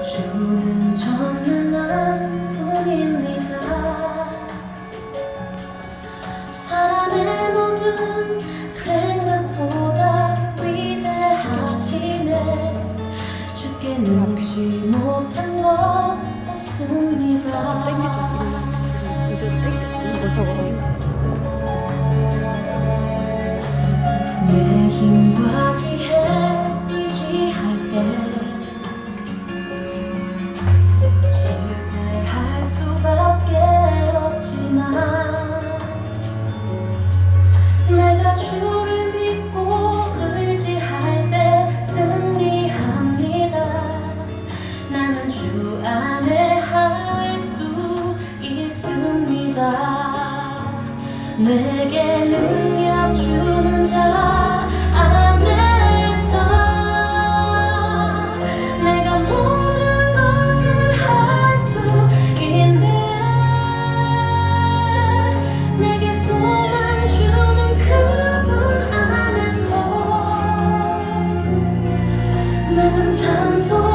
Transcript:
없는 아픔입니다 사랑의 모든 생각보다 위대하시네 죽게 눈치 못한 것 없습니다. 저거 저거. 주 안에 할 수 있습니다. 내게 능력 주는 자 참 소중해